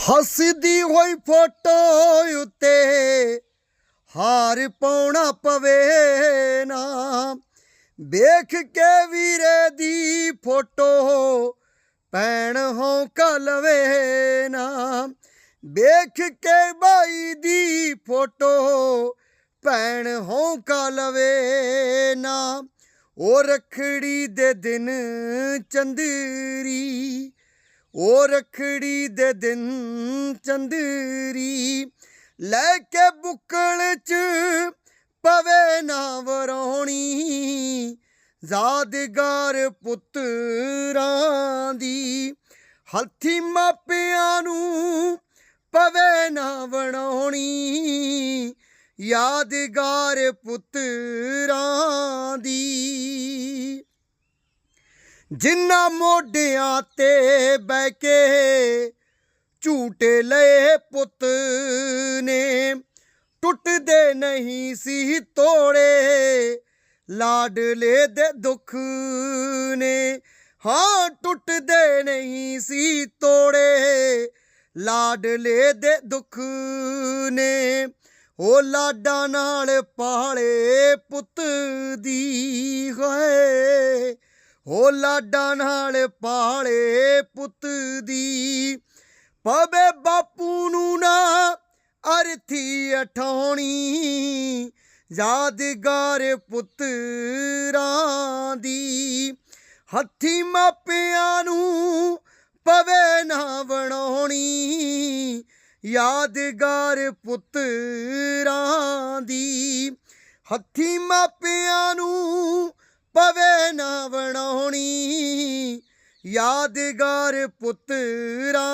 ਹੱਸਦੀ ਹੋਈ ਫੋਟੋ ਉੱਤੇ ਹਾਰ ਪਾਉਣਾ ਪਵੇ ਨਾ। ਵੇਖ ਕੇ ਵੀਰੇ ਦੀ ਫੋਟੋ ਪੈਣ ਹੌਂਕਾ ਲਵੇ ਨਾ। ਵੇਖ ਕੇ ਬਾਈ ਦੀ ਫੋਟੋ ਭੈਣ ਹੌਂਕਾ ਲਵੇ ਨਾ। ਉਹ ਰਖੜੀ ਦੇ ਦਿਨ ਚੰਦਰੀ ਉਹ ਰਖੜੀ ਦੇ ਦਿਨ ਚੰਦਰੀ ਲੈ ਕੇ ਬੁੱਕਲ ਚ ਪਵੇ ਨਾ ਵਰਾਉਣੀ ਯਾਦਗਾਰ ਪੁੱਤਰਾਂ ਦੀ ਹੱਥੀ ਮਾਪਿਆਂ ਨੂੰ ਪਵੇ ਨਾ ਬਣਾਉਣੀ ਯਾਦਗਾਰ ਪੁੱਤਰਾਂ ਦੀ ਜਿਨ੍ਹਾਂ ਮੋਢਿਆਂ ਤੇ ਬਹਿ ਕੇ ਝੂਟੇ ਲਏ ਪੁੱਤ ਨੇ, ਟੁੱਟਦੇ ਨਹੀਂ ਸੀ ਤੋੜੇ ਲਾਡਲੇ ਦੇ ਦੁੱਖ ਨੇ। ਹਾਂ, ਟੁੱਟਦੇ ਨਹੀਂ ਸੀ ਤੋੜੇ ਲਾਡਲੇ ਦੇ ਦੁੱਖ ਨੇ। ਉਹ ਲਾਡਾਂ ਨਾਲ ਪਾਲੇ ਪੁੱਤ ਦੀ ਹੋ ਲਾਡਾਂ ਨਾਲ ਪਾਲੇ ਪੁੱਤ ਦੀ। ਪਵੇ ਬਾਪੂ ਨੂੰ ਨਾ ਅਰਥੀ ਅਠਾਉਣੀ, ਯਾਦਗਾਰ ਪੁੱਤਰਾਂ ਦੀ। ਹੱਥੀ ਮਾਪਿਆਂ ਨੂੰ ਪਵੇ ਨਾ ਬਣਾਉਣੀ, ਯਾਦਗਾਰ ਪੁੱਤਰਾਂ ਦੀ। ਹੱਥੀ ਮਾਪਿਆਂ ਨੂੰ ਯਾਦਗਾਰ ਪੁੱਤਰਾਂ